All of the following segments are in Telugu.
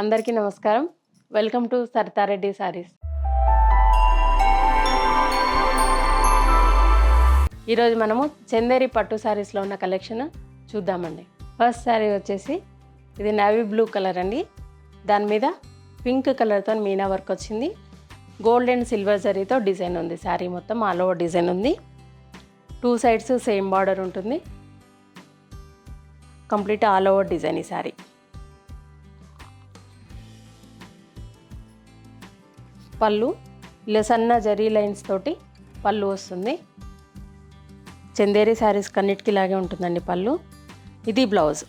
అందరికీ నమస్కారం. Welcome to Sarita Reddy sarees. ఈరోజు మనము చందేరి పట్టు సారీస్లో ఉన్న కలెక్షన్ చూద్దామండి. ఫస్ట్ శారీ వచ్చేసి ఇది నేవీ బ్లూ కలర్ అండి. దాని మీద పింక్ కలర్తో మీనా వర్క్ వచ్చింది. గోల్డ్ అండ్ సిల్వర్ జరీతో డిజైన్ ఉంది. శారీ మొత్తం ఆల్ ఓవర్ డిజైన్ ఉంది. టూ సైడ్స్ సేమ్ బార్డర్ ఉంటుంది. కంప్లీట్ ఆల్ ఓవర్ డిజైన్ ఈ శారీ పళ్ళు ఇలా సన్న జరీ లైన్స్ తోటి పళ్ళు వస్తుంది. చందేరి శారీస్ కన్నిటికి ఇలాగే ఉంటుందండి పళ్ళు. ఇది బ్లౌజ్.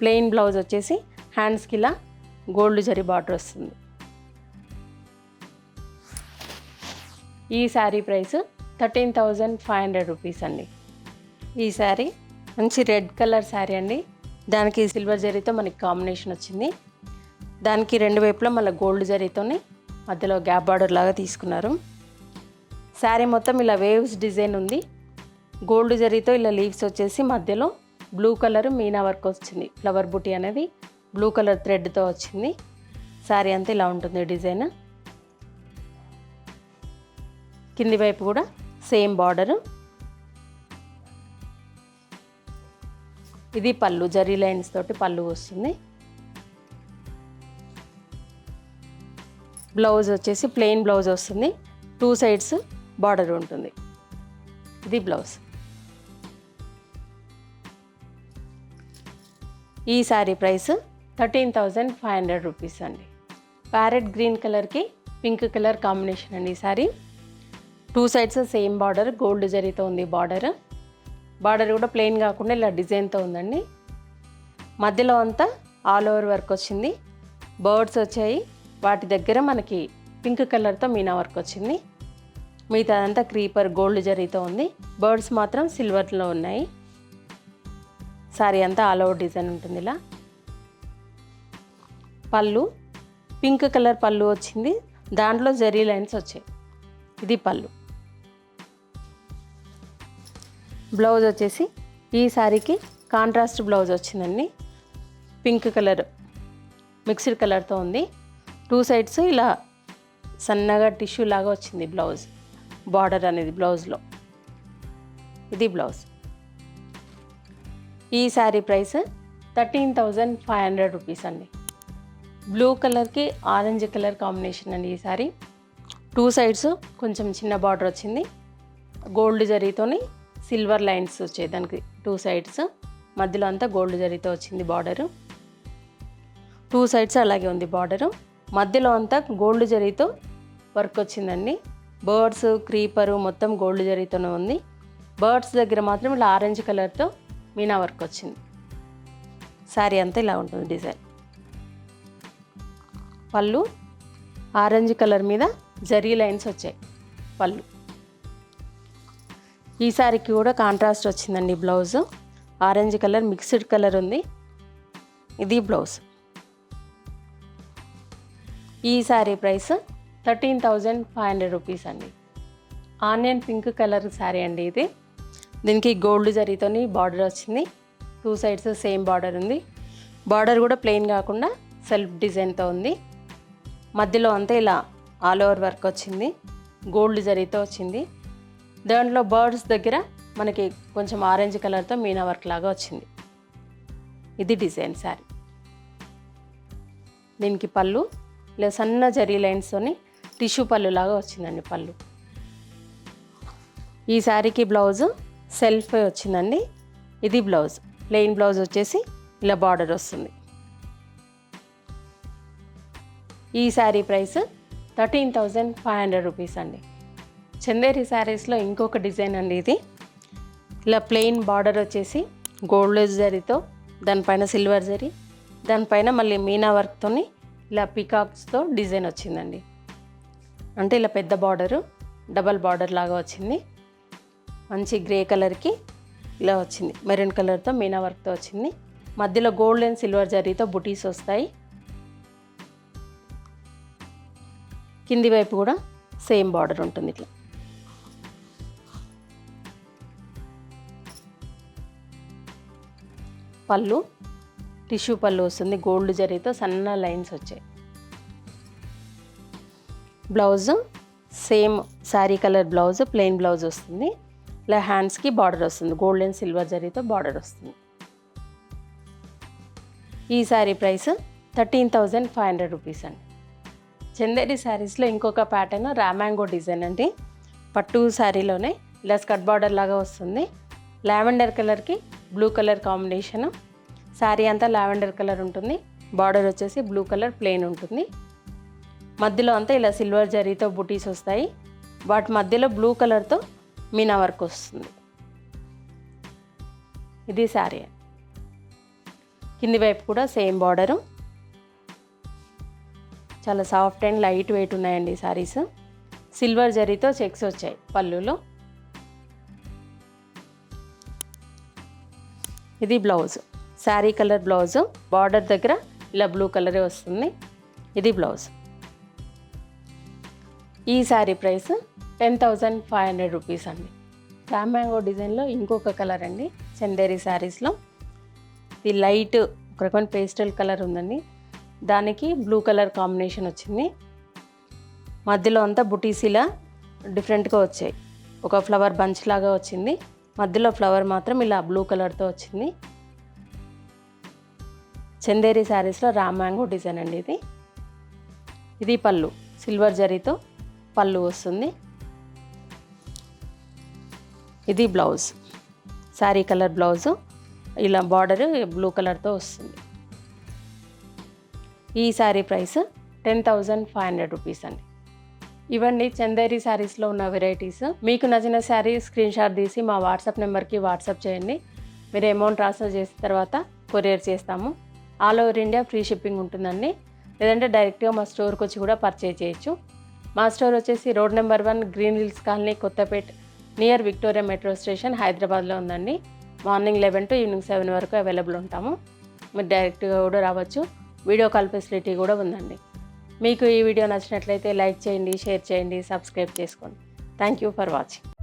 ప్లెయిన్ బ్లౌజ్ వచ్చేసి హ్యాండ్స్కి ఇలా గోల్డ్ జరీ బార్డర్ వస్తుంది. ఈ sari price thirteen thousand five hundred rupees అండి. ఈ శారీ మంచి రెడ్ కలర్ శారీ అండి. దానికి సిల్వర్ జరీతో మనకి కాంబినేషన్ వచ్చింది. దానికి రెండు వైపులా మళ్ళీ గోల్డ్ జరీతోని మధ్యలో గ్యాప్ బార్డర్ లాగా తీసుకున్నారు. శారీ మొత్తం ఇలా వేవ్స్ డిజైన్ ఉంది. గోల్డ్ జరీతో ఇలా లీవ్స్ వచ్చేసి మధ్యలో బ్లూ కలర్ మీనా వర్క్ వచ్చింది. ఫ్లవర్ బుటీ అనేది బ్లూ కలర్ థ్రెడ్తో వచ్చింది. శారీ అంతా ఇలా ఉంటుంది డిజైన్. కింది వైపు కూడా సేమ్ బార్డరు. ఇది పళ్ళు జరీ లైన్స్ తోటి పళ్ళు వస్తుంది. బ్లౌజ్ వచ్చేసి ప్లెయిన్ బ్లౌజ్ వస్తుంది. టూ సైడ్స్ బార్డర్ ఉంటుంది. ఇది బ్లౌజ్. ఈ sari price thirteen thousand five hundred rupees అండి. ప్యారెట్ గ్రీన్ కలర్కి పింక్ కలర్ కాంబినేషన్ అండి ఈ sari two sides same border gold జరీతో ఉంది బార్డర్. బార్డర్ కూడా ప్లెయిన్ కాకుండా ఇలా డిజైన్తో ఉందండి. మధ్యలో అంతా ఆల్ ఓవర్ వర్క్ వచ్చింది. బర్డ్స్ వచ్చాయి. వాటి దగ్గర మనకి పింక్ కలర్తో మీనా వర్క్ వచ్చింది. మిగతా అంతా క్రీపర్ గోల్డ్ జరీతో ఉంది. బర్డ్స్ మాత్రం సిల్వర్లో ఉన్నాయి. సారీ అంతా ఆల్ ఓవర్ డిజైన్ ఉంటుంది ఇలా. పళ్ళు పింక్ కలర్ పళ్ళు వచ్చింది. దాంట్లో జరీ లైన్స్ వచ్చాయి. ఇది పళ్ళు. బ్లౌజ్ వచ్చేసి ఈ శారీకి కాంట్రాస్ట్ బ్లౌజ్ వచ్చిందండి. పింక్ కలర్ మిక్స్డ్ కలర్తో ఉంది. టూ సైడ్స్ ఇలా సన్నగా టిష్యూ లాగా వచ్చింది బ్లౌజ్. బార్డర్ అనేది బ్లౌజ్లో. ఇది బ్లౌజ్. ఈ sari price thirteen thousand five hundred rupees అండి. బ్లూ కలర్కి ఆరెంజ్ కలర్ కాంబినేషన్ అండి ఈ శారీ. టూ సైడ్స్ కొంచెం చిన్న బార్డర్ వచ్చింది. గోల్డ్ జరీతోని సిల్వర్ లైన్స్ వచ్చాయి దానికి టూ సైడ్స్. మధ్యలో అంతా గోల్డ్ జరీతో వచ్చింది బార్డరు. టూ సైడ్స్ అలాగే ఉంది బార్డరు. మధ్యలో అంతా గోల్డ్ జరీతో వర్క్ వచ్చిందండి. బర్డ్స్ క్రీపరు మొత్తం గోల్డ్ జరీతోనే ఉంది. బర్డ్స్ దగ్గర మాత్రం ఇలా ఆరెంజ్ కలర్తో మీనా వర్క్ వచ్చింది. శారీ అంతా ఇలా ఉంటుంది డిజైన్. పళ్ళు ఆరెంజ్ కలర్ మీద జరీ లైన్స్ వచ్చాయి పళ్ళు. ఈ శారీకి కూడా కాంట్రాస్ట్ వచ్చిందండి blouse. Orange colour mixed colour ఉంది. ఇది బ్లౌజ్. ఈ sari price thirteen thousand five hundred rupees అండి. ఆనియన్ పింక్ కలర్ శారీ అండి ఇది. దీనికి గోల్డ్ జరీతోని బార్డర్ వచ్చింది. టూ సైడ్స్ సేమ్ బార్డర్ ఉంది. బార్డర్ కూడా ప్లెయిన్ కాకుండా సెల్ఫ్ డిజైన్తో ఉంది. మధ్యలో అంతా ఇలా ఆల్ ఓవర్ వర్క్ వచ్చింది. గోల్డ్ జరీతో వచ్చింది. దాంట్లో బర్డ్స్ దగ్గర మనకి కొంచెం ఆరెంజ్ కలర్తో మీనా వర్క్ లాగా వచ్చింది. ఇది డిజైన్ శారీ. దీనికి పళ్ళు ఇలా సన్న జరీ లైన్స్తోని టిష్యూ పళ్ళు లాగా వచ్చిందండి పళ్ళు. ఈ శారీకి బ్లౌజ్ సెల్ఫ్ వచ్చిందండి. ఇది బ్లౌజ్. ప్లెయిన్ బ్లౌజ్ వచ్చేసి ఇలా బార్డర్ వస్తుంది. ఈ sari price thirteen thousand five hundred rupees అండి. చందేరి శారీస్లో ఇంకొక డిజైన్ అండి ఇది. ఇలా ప్లెయిన్ బార్డర్ వచ్చేసి గోల్డ్ జరీతో దానిపైన సిల్వర్ జరీ దానిపైన మళ్ళీ మీనా వర్క్తోని ఇలా పికాక్స్తో డిజైన్ వచ్చిందండి. అంటే ఇలా పెద్ద బార్డరు డబల్ బార్డర్ లాగా వచ్చింది. మంచి గ్రే కలర్కి ఇలా వచ్చింది. మెరూన్ కలర్తో మీనా వర్క్తో వచ్చింది. మధ్యలో గోల్డ్ అండ్ సిల్వర్ జరీతో బుటీస్ వస్తాయి. కింది వైపు కూడా సేమ్ బార్డర్ ఉంటుంది ఇట్లా. పళ్ళు టిష్యూ పళ్ళు వస్తుంది గోల్డ్ జరీతో సన్న లైన్స్ వచ్చాయి. Blouse same sari colour blouse plain blouse వస్తుంది. ఇలా హ్యాండ్స్కి బార్డర్ వస్తుంది గోల్డ్ అండ్ సిల్వర్ జరీతో బార్డర్ వస్తుంది. ఈ sari price thirteen thousand five hundred rupees అండి. చందేరి శారీస్లో ఇంకొక ప్యాటర్న్ రామాంగో డిజైన్ అండి. పట్టు శారీలోనే ఇలా స్కర్ట్ బార్డర్ లాగా వస్తుంది. లావెండర్ కలర్కి బ్లూ కలర్ కాంబినేషన్. శారీ అంతా లావెండర్ కలర్ ఉంటుంది. బార్డర్ వచ్చేసి బ్లూ కలర్ ప్లెయిన్ ఉంటుంది. మధ్యలో అంతా ఇలా సిల్వర్ జరీతో బుటీస్ వస్తాయి. వాటి మధ్యలో బ్లూ కలర్తో మీనా వర్క్ వస్తుంది. ఇది శారీ కింది వైపు కూడా సేమ్ బార్డరు. చాలా సాఫ్ట్ అండ్ లైట్ వెయిట్ ఉన్నాయండి శారీస్ సిల్వర్ జరీతో చెక్స్ వచ్చాయి పళ్ళులో. ఇది blouse. Sari colour blouse border దగ్గర ఇలా బ్లూ కలరే వస్తుంది. ఇది బ్లౌజ్. ఈ sari price ten thousand five hundred rupees అండి. రామ్ డిజైన్లో ఇంకొక కలర్ అండి చందేరి శారీస్లో. ఇది లైట్ ఒక రకమైన పేస్టల్ కలర్ ఉందండి. దానికి బ్లూ కలర్ కాంబినేషన్ వచ్చింది. మధ్యలో అంతా బుటీసీలా డిఫరెంట్గా వచ్చాయి. ఒక ఫ్లవర్ బంచ్ లాగా వచ్చింది. మధ్యలో ఫ్లవర్ మాత్రం ఇలా బ్లూ కలర్తో వచ్చింది. చందేరి శారీస్లో రామ్ మ్యాంగో డిజైన్ అండి ఇది. ఇది పళ్ళు సిల్వర్ జరీతో పళ్ళు వస్తుంది. ఇది బ్లౌజ్ శారీ కలర్ బ్లౌజు. ఇలా బార్డర్ బ్లూ కలర్తో వస్తుంది. ఈ sari price ten thousand five hundred rupees అండి. ఇవన్నీ చందేరి శారీస్లో ఉన్న వెరైటీస్. మీకు నచ్చిన శారీ స్క్రీన్ షాట్ తీసి మా వాట్సాప్ నెంబర్కి వాట్సాప్ చేయండి. మీరు అమౌంట్ ట్రాన్స్ఫర్ చేసిన తర్వాత కొరియర్ చేస్తాము. All over India free shipping ఉంటుందండి. లేదంటే డైరెక్ట్గా మా స్టోర్కి వచ్చి కూడా పర్చేజ్ చేయొచ్చు. మా స్టోర్ వచ్చేసి road number one green hills colony Kothapet near Victoria metro station హైదరాబాద్లో ఉందండి. Morning eleven to evening seven వరకు అవైలబుల్ ఉంటాము. మీరు డైరెక్ట్గా కూడా రావచ్చు. వీడియో కాల్ ఫెసిలిటీ కూడా ఉందండి. మీకు ఈ వీడియో నచ్చినట్లయితే లైక్ చేయండి షేర్ చేయండి సబ్స్క్రైబ్ చేసుకోండి. Thank you for watching.